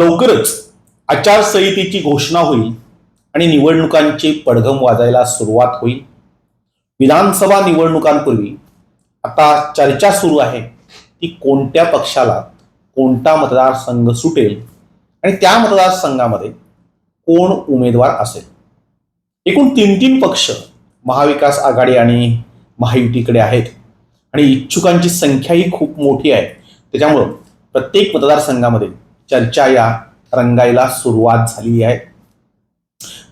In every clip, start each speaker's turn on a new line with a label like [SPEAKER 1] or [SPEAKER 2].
[SPEAKER 1] लवकरच आचारसंहितेची घोषणा होईल आणि निवडणुकांची पडघम वाजायला सुरुवात होईल. विधानसभा निवडणुकांपूर्वी आता चर्चा सुरू आहे की कोणत्या पक्षाला कोणता मतदारसंघ सुटेल आणि त्या मतदारसंघामध्ये कोण उमेदवार असेल. एकूण तीन तीन पक्ष महाविकास आघाडी आणि महायुतीकडे आहेत आणि इच्छुकांची संख्याही खूप मोठी आहे. त्याच्यामुळं प्रत्येक मतदारसंघामध्ये चर्चा या रंगायला सुरुवात झाली आहे.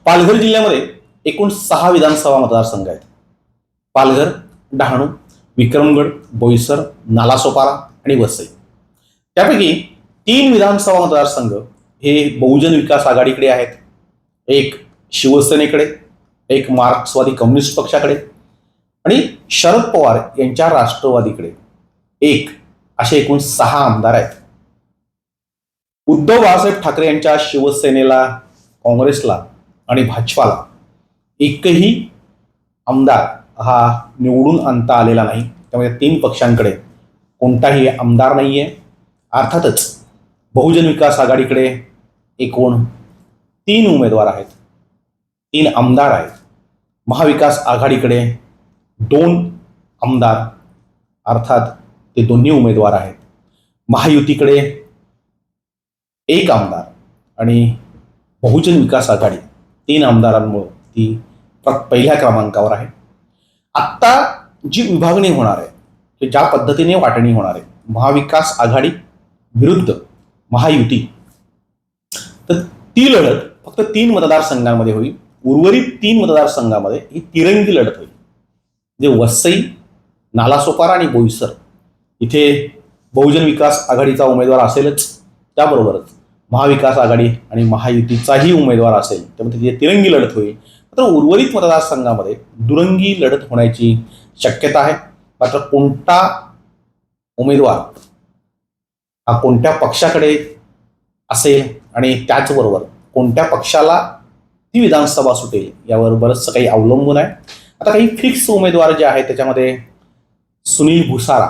[SPEAKER 1] पालघर जिल्ह्यामध्ये एकूण सहा विधानसभा मतदारसंघ आहेत. पालघर डहाणू विक्रमगड बोईसर नालासोपारा आणि वसई. त्यापैकी तीन विधानसभा मतदारसंघ हे बहुजन विकास आघाडीकडे आहेत. एक शिवसेनेकडे एक मार्क्सवादी कम्युनिस्ट पक्षाकडे आणि शरद पवार यांच्या राष्ट्रवादीकडे. एक असे एकूण सहा आमदार आहेत. उद्धव बाळासाहेब ठाकरे यांच्या शिवसेनेला काँग्रेसला आणि भाजपाला एकही आमदार हा निवडून आणता आलेला नाही. त्यामुळे तीन पक्षांकडे कोणताही आमदार नाही आहे अर्थातच बहुजन विकास आघाडीकडे एकूण तीन उमेदवार आहेत. तीन आमदार आहेत. महाविकास आघाडीकडे दोन आमदार अर्थात ते दोन्ही उमेदवार आहेत. महायुतीकडे एक आमदार आणि बहुजन विकास आघाडी तीन आमदारांमुळं ती पहिल्या क्रमांकावर आहे. आत्ता जी विभागणी होणार आहे की ज्या पद्धतीने वाटणी होणार आहे महाविकास आघाडी विरुद्ध महायुती तर ती लढत फक्त तीन मतदारसंघांमध्ये होईल. उर्वरित तीन मतदारसंघामध्ये ही तिरंगी लढत होईल. जे वसई नालासोपारा आणि बोईसर इथे बहुजन विकास आघाडीचा उमेदवार असेलच. त्याबरोबरच महाविकास आघाडी आणि महायुतीचाही उमेदवार असेल त्यामुळे तिथे तिरंगी लढत होईल. मात्र उर्वरित मतदारसंघामध्ये दुरंगी लढत होण्याची शक्यता आहे. मात्र कोणता उमेदवार हा कोणत्या पक्षाकडे असेल आणि त्याचबरोबर कोणत्या पक्षाला ती विधानसभा सुटेल यावर बरंचसं काही अवलंबून आहे. आता काही फिक्स उमेदवार जे आहेत त्याच्यामध्ये सुनील भुसारा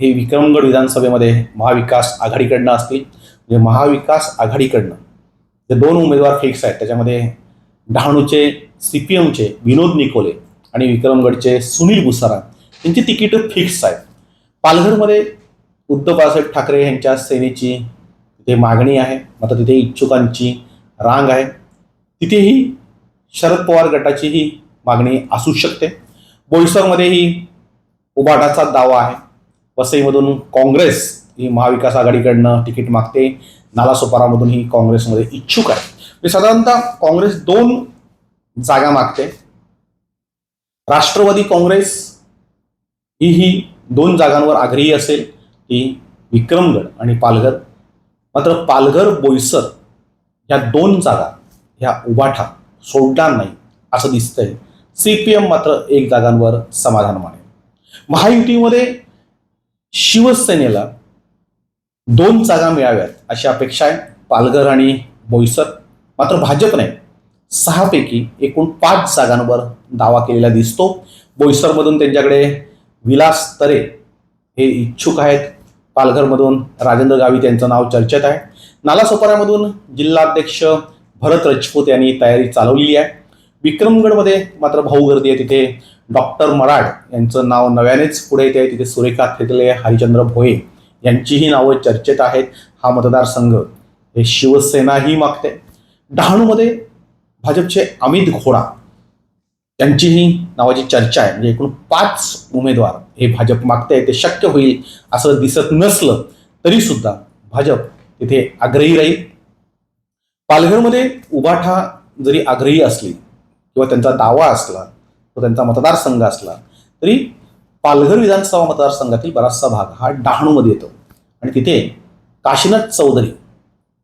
[SPEAKER 1] हे विक्रमगड विधानसभेमध्ये महाविकास आघाडीकडनं असतील. म्हणजे महाविकास आघाडीकडनं जे दोन उमेदवार फिक्स आहेत त्याच्यामध्ये डहाणूचे सी पी एमचे विनोद निकोले आणि विक्रमगडचे सुनील भुसारा यांची तिकीटं फिक्स आहेत. पालघरमध्ये उद्धव बाळासाहेब ठाकरे यांच्या सेनेची तिथे मागणी आहे मात्र तिथे इच्छुकांची रांग आहे. तिथेही शरद पवार गटाचीही मागणी असू शकते. बोईसरमध्येही उबाटाचा दावा आहे. वसईमधून काँग्रेस ही महाविकास आघाडीकडनं तिकीट मागते. नालासोपारामधून ही काँग्रेसमध्ये इच्छुक आहे. म्हणजे साधारणतः काँग्रेस दोन जागा मागते. राष्ट्रवादी काँग्रेस ही ही दोन जागांवर आग्रही असेल ती विक्रमगड आणि पालघर. मात्र पालघर बोईसर ह्या दोन जागा ह्या उभाठा सोडणार नाही असं दिसतंय. सी पी एम मात्र एक जागांवर समाधान मानेल. महायुतीमध्ये शिवसेनेला दोन जागा मिळाव्यात अशी अपेक्षा आहे. पालघर आणि बोईसर. मात्र भाजपने सहापैकी एकूण पाच जागांवर दावा केलेला दिसतो. बोईसरमधून त्यांच्याकडे विलास तरे हे इच्छुक आहेत. पालघरमधून राजेंद्र गावित यांचं नाव चर्चेत आहे. नालासोपाऱ्यामधून जिल्हाध्यक्ष भरत रजपूत यांनी तयारी चालवलेली आहे. विक्रमगडमध्ये मात्र भाऊ गर्दी आहे. तिथे डॉक्टर मराड यांचं नाव नव्यानेच पुढे येते. तिथे सुरेखा थेतले हरिचंद्र भोये यांचीही नावं चर्चेत आहेत. हा मतदारसंघ हे शिवसेनाही मागते. डहाणूमध्ये भाजपचे अमित घोडा यांचीही नावाची चर्चा आहे. म्हणजे एकूण पाच उमेदवार हे भाजप मागते. ते शक्य होईल असं दिसत नसलं तरी सुद्धा भाजप तिथे आग्रही राहील. पालघरमध्ये उभाठा जरी आग्रही असली किंवा त्यांचा दावा असला तो त्यांचा मतदारसंघ असला तरी पालघर विधानसभा मतदारसंघातील बराचसा भाग हा डहाणूमध्ये येतो. आणि तिथे काशीनाथ चौधरी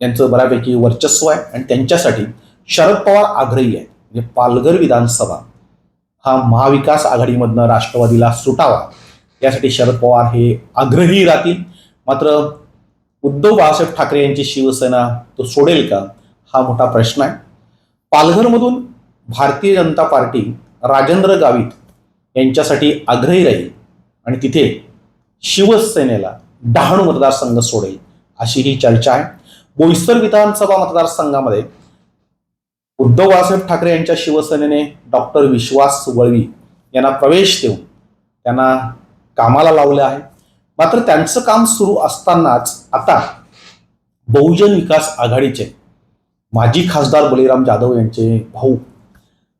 [SPEAKER 1] यांचं बऱ्यापैकी वर्चस्व आहे आणि त्यांच्यासाठी शरद पवार आग्रही आहेत. म्हणजे पालघर विधानसभा हा महाविकास आघाडीमधनं राष्ट्रवादीला सुटावा यासाठी शरद पवार हे आग्रही राहतील. मात्र उद्धव बाळासाहेब ठाकरे यांची शिवसेना तो सोडेल का? हा मोठा प्रश्न आहे. पालघरमधून भारतीय जनता पार्टी राजेंद्र गावित यांच्यासाठी आग्रही राहील आणि तिथे शिवसेनेला डहाणू मतदारसंघ सोडेल अशी ही चर्चा आहे. बोईसर विधानसभा मतदारसंघामध्ये उद्धव बाळासाहेब ठाकरे यांच्या शिवसेनेने डॉक्टर विश्वास वळवी यांना प्रवेश देऊन त्यांना कामाला लावले आहे. मात्र त्यांचं काम सुरू असतानाच आता बहुजन विकास आघाडीचे माजी खासदार बलिराम जाधव यांचे भाऊ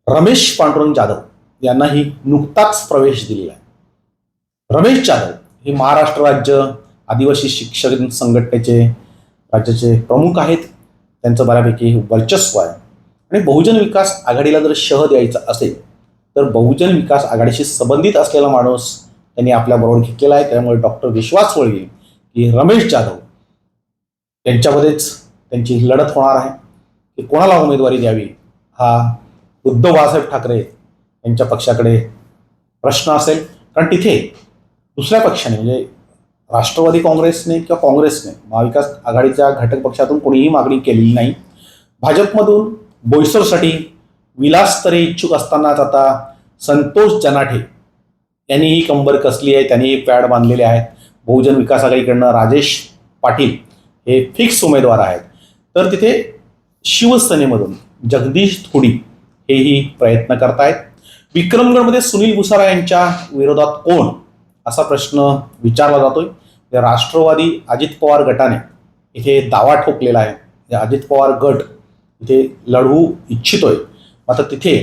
[SPEAKER 1] रमेश पांडुरंग जाधव यांनाही नुकताच प्रवेश दिलेला आहे. रमेश जाधव हे महाराष्ट्र राज्य आदिवासी शिक्षक संघटनेचे राज्याचे प्रमुख आहेत. त्यांचं बऱ्यापैकी वर्चस्व आहे. आणि बहुजन विकास आघाडीला जर शह द्यायचा असेल तर बहुजन विकास आघाडीशी संबंधित असलेला माणूस त्यांनी आपल्याबरोबर घेतलेला आहे. त्यामुळे डॉक्टर विश्वास वळगे की रमेश जाधव यांच्यामध्येच त्यांची लढत होणार आहे. की कोणाला उमेदवारी द्यावी? हा उद्धव बाळासाहेब ठाकरे यांच्या पक्षाकडे प्रश्न असेल. कारण तिथे दुसऱ्या पक्षाने म्हणजे राष्ट्रवादी काँग्रेसने किंवा काँग्रेसने महाविकास आघाडीच्या घटक पक्षातून कोणीही मागणी केलेली नाही. भाजपमधून बोईसरसाठी विलास तरे इच्छुक असतानाच आता संतोष जनाठे यांनी ही कंबर कसली आहे त्यांनी पॅड बांधलेले आहेत बहुजन विकास आघाडीकडनं राजेश पाटील हे फिक्स उमेदवार आहेत. तर तिथे शिवसेनेमधून जगदीश थोडी हेही प्रयत्न करतायत. विक्रमगडमध्ये सुनील भुसारा यांच्या विरोधात कोण असा प्रश्न विचारला जातोय. राष्ट्रवादी अजित पवार गटाने इथे दावा ठोकलेला आहे. या अजित पवार गट इथे लढवू इच्छितोय. मात्र तिथे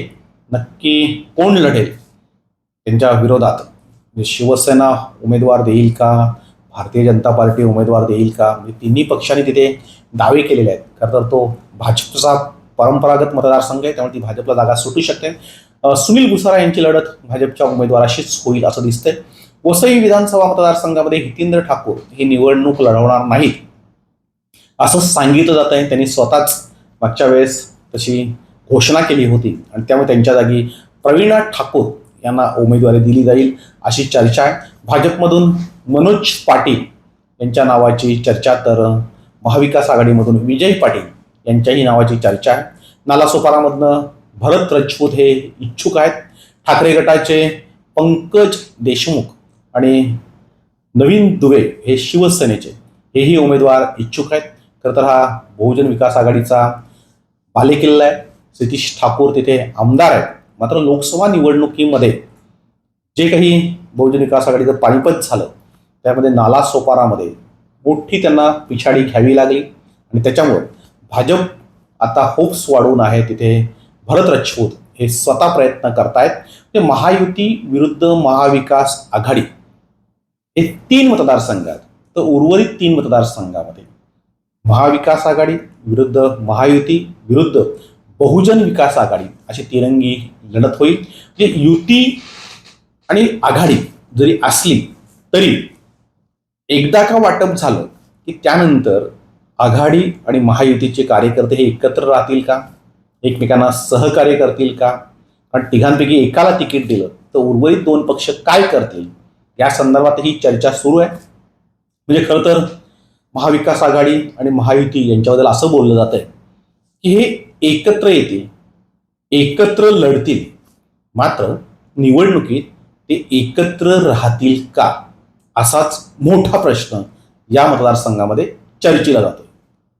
[SPEAKER 1] नक्की कोण लढेल? त्यांच्या विरोधात म्हणजे शिवसेना उमेदवार देईल का? भारतीय जनता पार्टी उमेदवार देईल का? म्हणजे तिन्ही पक्षांनी तिथे दावे केलेले आहेत. खरं तर तो भाजपचा परंपरागत मतदारसंघ आहे त्यामुळे ती भाजपला जागा सुटू शकते. सुनील गुसारा यांची लढत भाजपच्या उमेदवाराशीच होईल असं दिसतंय. वसई विधानसभा मतदारसंघामध्ये हितेंद्र ठाकूर ही निवडणूक लढवणार नाहीत असं सांगितलं जात आहे त्यांनी स्वतःच मागच्या वेळेस तशी घोषणा केली होती आणि त्यामुळे त्यांच्या जागी प्रवीणा ठाकूर यांना उमेदवारी दिली जाईल अशी चर्चा आहे. भाजपमधून मनोज पाटील यांच्या नावाची चर्चा तर महाविकास आघाडीमधून विजय पाटील यांच्याही नावाची चर्चा आहे. नालासोपारामधनं भरत राजपूत हे इच्छुक आहेत. ठाकरे गटाचे पंकज देशमुख आणि नवीन दुबे हे शिवसेनेचे हेही उमेदवार इच्छुक आहेत. खरं तर हा बहुजन विकास आघाडीचा बालेकिल्ला आहे. सतीश ठाकूर तिथे आमदार आहेत. मात्र लोकसभा निवडणुकीमध्ये जे काही बहुजन विकास आघाडीचं पानिपत झालं त्यामध्ये नाला सोपारामध्ये मोठी त्यांना पिछाडी घ्यावी लागली. आणि त्याच्यामुळे भाजप आता होप्स वाढवून आहे तिथे भरत राजपूत हे स्वतः प्रयत्न करतायत. ते महायुती विरुद्ध महाविकास आघाडी हे तीन मतदारसंघात तर उर्वरित तीन मतदारसंघामध्ये महाविकास आघाडी विरुद्ध महायुती विरुद्ध बहुजन विकास आघाडी अशी तिरंगी लढत होईल. म्हणजे युती आणि आघाडी जरी असली तरी एकदा का वाटप झालं की त्यानंतर आघाडी आणि महायुतीचे कार्यकर्ते हे एकत्र राहतील का? एकमेकांना सहकार्य करतील का? कारण तिघांपैकी एकाला तिकीट दिलं तर उर्वरित दोन पक्ष काय करतील? या संदर्भात ही चर्चा सुरू आहे. म्हणजे खरं तर महाविकास आघाडी आणि महायुती यांच्याबद्दल असं बोललं जात आहे की हे एकत्र येतील एकत्र लढतील मात्र निवडणुकीत ते एकत्र राहतील का? असाच मोठा प्रश्न या मतदारसंघामध्ये चर्चेला जातो